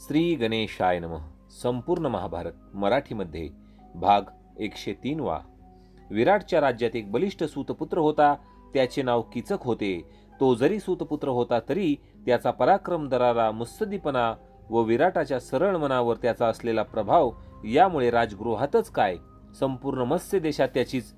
श्री गणेशाय नमः. संपूर्ण महाभारत मराठीमध्ये भाग एकशे तीन वा. विराटच्या राज्यात एक बलिष्ठ सूतपुत्र होता त्याचे नाव किचक होते. तो जरी सूतपुत्र होता तरी त्याचा पराक्रम दरारा मुत्सद्दीपणा व विराटाच्या सरळ मनावर त्याचा असलेला प्रभाव यामुळे राजगृहातच काय? संपूर्ण मत्स्य देशात त्याचीच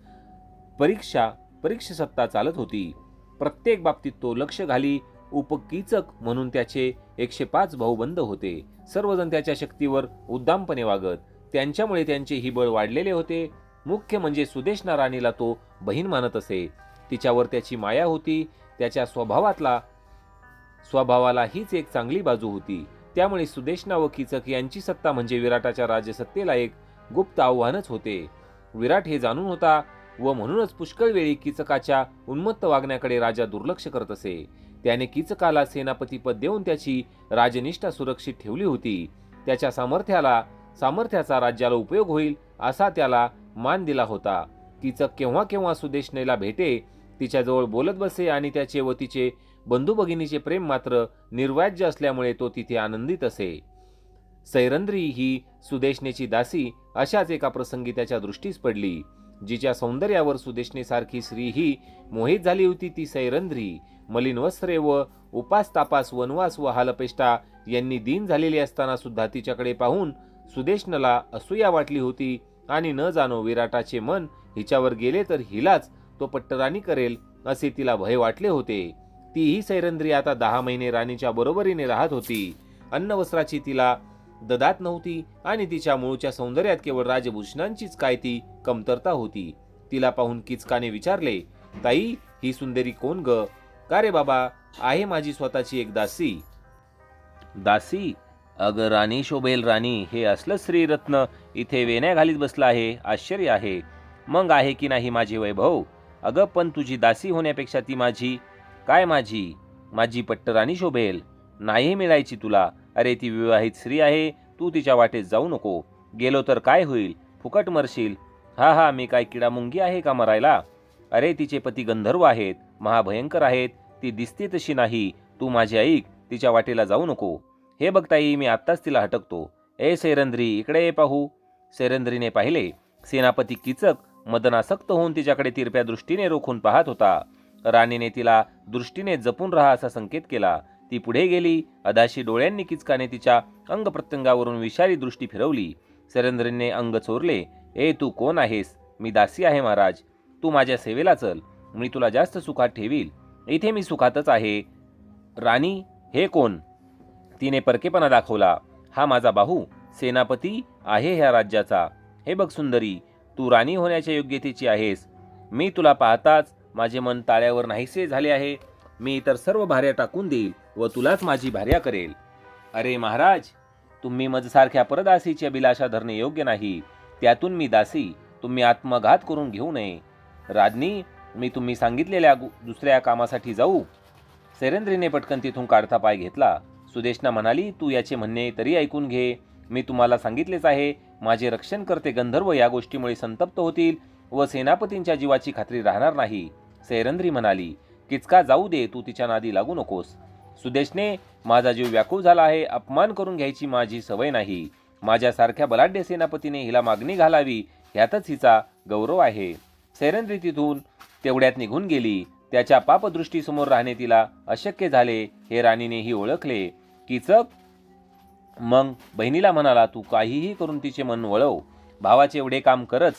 परीक्षा परीक्षसत्ता चालत होती. प्रत्येक बाबतीत तो लक्ष घाली उपकीचक म्हणून त्याचे एकशे पाच भाऊबंद होते. सर्वजण त्याच्या शक्तीवर उद्दामपणे वागत त्यांच्यामुळे त्यांचे ही बळ वाढलेले होते. मुख्य म्हणजे सुदेशना राणीला तो बहीण मानत असे. तिच्यावर त्याची माया होती. त्याच्या स्वभावातला स्वभावाला हीच एक चांगली बाजू होती. त्यामुळे सुदेशना व किचक यांची सत्ता म्हणजे विराटाच्या राजसत्तेला एक गुप्त आव्हानच होते. विराट हे जाणून होता व म्हणूनच पुष्कळ वेळी किचकाच्या उन्मत्त वागण्याकडे राजा दुर्लक्ष करत असे. त्याने किचकाला सेनापतीपद देऊन त्याची राजनिष्ठा सुरक्षित ठेवली होती. त्याच्या सामर्थ्याला सामर्थ्याचा राज्याला उपयोग होईल असा त्याला मान दिला होता. किचक केव्हा केव्हा सुदेशनेला भेटे तिच्याजवळ बोलत बसे आणि त्याचे व तिचे बंधू भगिनीचे प्रेम मात्र निर्वाज्य असल्यामुळे तो तिथे आनंदित असे. सैरंद्री ही सुदेशनेची दासी अशाच एका प्रसंगी त्याच्या दृष्टीस पडली. जिच्या सौंदर्यावर सुदेशनेसारखी स्त्री ही मोहित झाली होती ती सैरंद्री. मलिन वस्त्रे व उपास तापास वनवास व हालपेष्टा यांनी दिन झालेली असताना सुद्धा तिच्याकडे पाहून सुदेशनला असूया वाटली होती आणि न जाणो विराटाचे मन हिच्यावर गेले तर हिलाच तो पट्टराणी करेल असे तिला भय वाटले होते. ती ही सैरंद्री आता दहा महिने राणीच्या बरोबरीने राहत होती. अन्न वस्त्राची तिला ददात नव्हती आणि तिच्या मूळच्या सौंदर्यात केवळ राजभूषणांचीच काय ती कमतरता होती. तिला पाहून किचकाने विचारले ताई ही सुंदरी कोण ग? का रे बाबा? आहे माझी स्वतःची एक दासी. दासी? अग राणी शोभेल राणी हे असलं श्रीरत्न इथे वेण्या घालीत बसला आहे आश्चर्य आहे. मग आहे की नाही माझे वैभव? अगं पण तुझी दासी होण्यापेक्षा ती माझी. काय माझी? माझी पट्टराणी शोभेल. नाही मिळायची तुला. अरे ती विवाहित स्त्री आहे. तू तिच्या वाटेत जाऊ नको. गेलो तर काय होईल? फुकट मरशील. हा हा मी काय किडा मुंगी आहे का मरायला? अरे तिचे पती गंधर्व आहेत. महाभयंकर आहेत. ती दिसते तशी नाही. तू माझी ऐक तिच्या वाटेला जाऊ नको. हे बघताई मी आत्ताच तिला हटकतो. ए सैरंद्री इकडे ये पाहू. सैरंद्रीने पाहिले सेनापती किचक मदनासक्त होऊन तिच्याकडे तिरप्या दृष्टीने रोखून पाहत होता. राणीने तिला दृष्टीने जपून राहा असा संकेत केला. ती पुढे गेली अदाशी डोळ्यांनी किचकाने तिच्या अंगप्रत्यंगावरून विषारी दृष्टी फिरवली. सैरंद्रीने अंग चोरले ए तू कोण आहेस? मी दासी आहे महाराज. तू माझ्या सेवेला चल. मी तुला जास्त सुखात ठेवील. इथे मी सुखातच आहे. राणी हे कोण? तिने परकेपणा दाखवला. हा माझा बाहू सेनापती आहे ह्या राज्याचा. हे बघ सुंदरी तू राणी होण्याच्या योग्यतेची आहेस. मी तुला पाहताच माझे मन ताळ्यावर नाहीसे झाले आहे. मी इतर सर्व भार्या टाकून देईल व तुलाच माझी भार्या करेल. अरे महाराज तुम्ही मजसारख्या परदासीची अभिलाषा धरणे योग्य नाही. त्यातून मी दासी तुम्ही आत्मघात करून घेऊ नये. राजनी मी तुम्ही सांगितलेल्या दुसऱ्या कामासाठी जाऊ. सैरेंद्रीने पटकन तिथून काढता पाय घेतला. सुदेशना म्हणाली तू याचे म्हणणे तरी ऐकून घे. मी तुम्हाला सांगितलेच आहे माझे रक्षण करते गंधर्व या गोष्टीमुळे संतप्त होतील व सेनापतींच्या जीवाची खात्री राहणार नाही. सैरंद्री म्हणाली किचका जाऊ दे तू तिच्या नादी लागू नकोस. सुदेशने माझा जीव व्याकुळ झाला आहे अपमान करून घ्यायची माझी सवय नाही. माझ्यासारख्या बलाढ्य सेनापतीने हिला मागणी घालावी ह्यातच हिचा गौरव आहे. सैरंद्री तिथून तेवढ्यात निघून गेली. त्याच्या पापदृष्टीसमोर राहणे तिला अशक्य झाले. हे राणीनेही ओळखले. की चक मग बहिणीला म्हणाला तू काहीही करून तिचे मन वळव. भावाचे एवढे काम करच.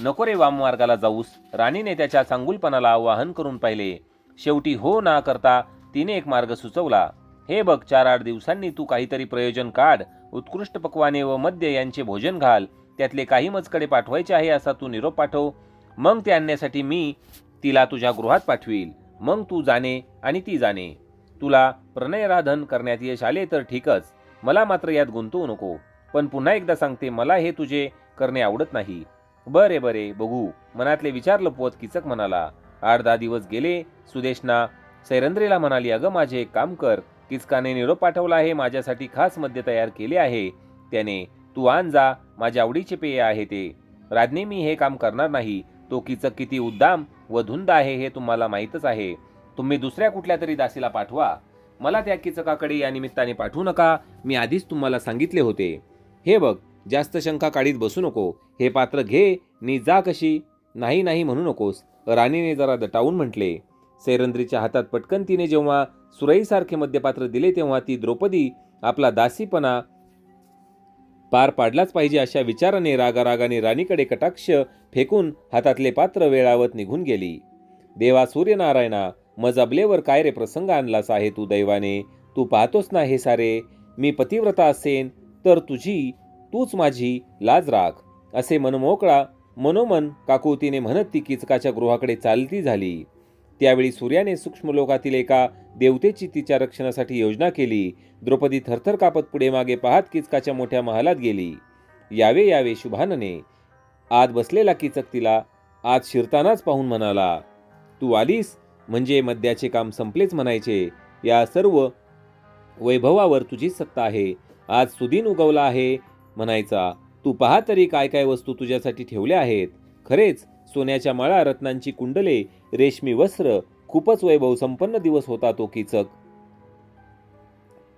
नको रे वाममार्गाला जाऊस. राणीने त्याच्या चांगुलपणाला आवाहन करून पाहिले. शेवटी हो ना करता. तिने एक मार्ग सुचवला. हे बघ चार आठ दिवसांनी तू काहीतरी प्रयोजन काढ. उत्कृष्ट पक्वाने व मद्य यांचे भोजन घाल. त्यातले काही मजकडे पाठवायचे आहे असा तू निरोप पाठव. मग ते आणण्यासाठी मी तिला तुझ्या गृहात पाठवील. मग तू जाणे आणि ती जाणे. तुला प्रणयराधन करण्यात यश आले तर ठीकच. मला मात्र यात गुंतवू नको. पण पुन्हा एकदा सांगते मला हे तुझे करणे आवडत नाही. बरे बरे बघू. मनातले विचार लपवत किचक म्हणाला. आठ दहा दिवस गेले. सुदेशना सैरंद्रेला म्हणाली अगं माझे एक काम कर. किचकाने निरोप पाठवला आहे. माझ्यासाठी खास मद्य तयार केले आहे. त्याने तू आण जा. माझ्या आवडीचे पेय आहे ते. राजने मी हे काम करणार नाही. तो किचक किती उद्दाम व धुंद आहे हे तुम्हाला माहीतच आहे. तुम्ही दुसऱ्या कुठल्या तरी दासीला पाठवा. मला त्या किचकाकडे या निमित्ताने पाठवू नका. मी आधीच तुम्हाला सांगितले होते. हे बघ जास्त शंका काढीत बसू नको. हे पात्र घे नी जा कशी. नाही नाही म्हणू नकोस. राणीने जरा दटावून म्हटले. सैरंद्रीच्या हातात पटकन तिने जेव्हा सुरईसारखे मद्यपात्र दिले तेव्हा ती द्रौपदी आपला दासीपणा पार पाडलाच पाहिजे अशा विचाराने रागारागाने राणीकडे कटाक्ष फेकून हातातले पात्र वेळावत निघून गेली. देवा सूर्यनारायणा मजबलेवर काय रे प्रसंग आणलास आहे तू दैवाने? तू पाहतोस ना हे सारे? मी पतिव्रता असेन तर तुझी तूच माझी लाज राख. असे मनमोकळा मनोमन काकुतीने म्हणत ती किचकाच्या गृहाकडे चालती झाली. त्यावेळी सूर्याने सूक्ष्मलोकातील एका देवतेची तिच्या रक्षणासाठी योजना केली. द्रौपदी थरथर कापत पुढे मागे पाहत किचकाच्या मोठ्या महालात गेली. यावे यावे शुभानने. आत बसलेला किचक तिला आत शिरतानाच पाहून म्हणाला तू आलीस? म्हणजे मद्याचे काम संपलेच म्हणायचे. या सर्व वैभवावर तुझीच सत्ता आहे. आज सुदीन उगवला आहे म्हणायचा. तू पहा तरी काय काय वस्तू तुझ्यासाठी ठेवल्या आहेत. खरेच सोन्याच्या माळा रत्नांची कुंडले रेशमी वस्त्र खूपच वैभव संपन्न दिवस होता तो किचक.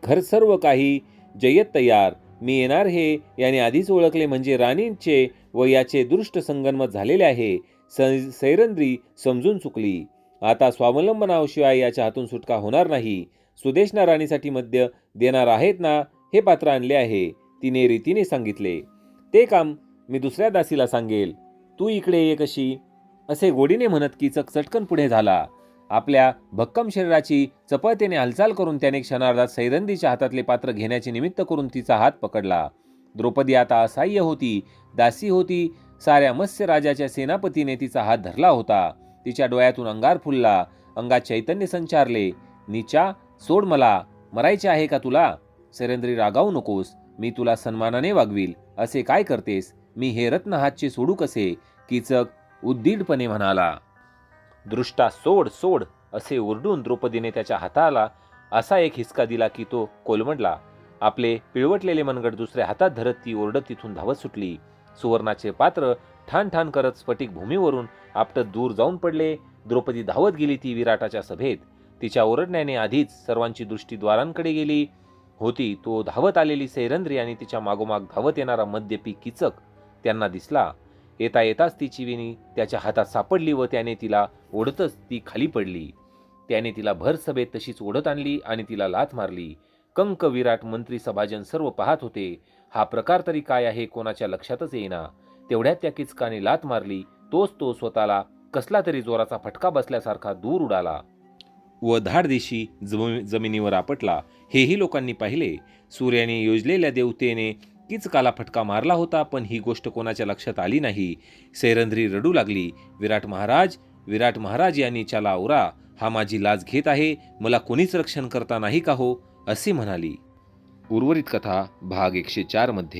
घर सर्व काही जय्यत तयार मी येणार हे याने आधीच ओळखले म्हणजे राणींचे व याचे दृष्ट संगनमत झालेले आहे स- सैरंद्री समजून चुकली. आता स्वावलंबनाशिवाय याच्या हातून सुटका होणार नाही. सुदेशना राणीसाठी मद्य देणार आहेत ना हे पात्र आणले आहे तिने रीतीने सांगितले. ते काम मी दुसऱ्या दासीला सांगेल. तू इकडे ये कशी? असे गोडीने म्हणत कीचक चटकन पुढे झाला. आपल्या भक्कम शरीराची चपळतेने हालचाल करून त्याने क्षणार्धात सैरंदीच्या हातातले पात्र घेण्याचे निमित्त करून तिचा हात पकडला. द्रौपदी आता असहाय्य होती दासी होती साऱ्या मत्स्य राजाच्या सेनापतीने तिचा हात धरला होता. तिच्या डोळ्यातून अंगार फुलला अंगात चैतन्य संचारले. नीचा सोड मला मरायचे आहे का तुला? सैरेंद्री रागावू नकोस मी तुला सन्मानाने वागवील असे काय करतेस? मी हे रत्न हातचे सोडू कसे? कीचक उद्दीडपणे म्हणाला. दृष्टा सोड सोड असे ओरडून द्रौपदीने त्याच्या हाताला असा एक हिसका दिला की तो कोलमडला. आपले पिळवटलेले मनगट दुसऱ्या हातात धरत ती ओरडत तिथून धावत सुटली. सुवर्णाचे पात्र ठाण ठाण करत स्फटिक भूमीवरून आपटत दूर जाऊन पडले. द्रौपदी धावत गेली ती विराटाच्या सभेत. तिच्या ओरडण्याने आधीच सर्वांची दृष्टी द्वारांकडे गेली. होती तो धावत आलेली सैरंद्री आणि तिच्या मागोमाग धावत येणारा मद्यपी किचक त्यांना दिसला. येता येताच तिची विणी त्याच्या हातात सापडली व त्याने तिला ओढतच ती खाली पडली. त्याने तिला भर सभेत तशीच ओढत आणली आणि तिला लाथ मारली. कंक विराट मंत्री सभाजन सर्व पाहत होते. हा प्रकार तरी काय आहे कोणाच्या लक्षातच येईना. तेवढ्यात त्या किचकाने लाथ मारली. तोच तो स्वतःला कसला तरी जोराचा फटका बसल्यासारखा दूर उडाला. व धाड दिशी जम जमिनीवर आपटला. हेही लोकांनी पाहिले. सूर्याने योजलेल्या देवतेने किचकाला फटका मारला होता पण ही गोष्ट कोणाच्या लक्षात आली नाही. सैरंद्री रडू लागली. विराट महाराज विराट महाराज यांनी चला ओरा हा माझी लाज घेत आहे. मला कोणीच रक्षण करता नाही का हो? असे म्हणाली. उर्वरित कथा भाग एकशे चारमध्ये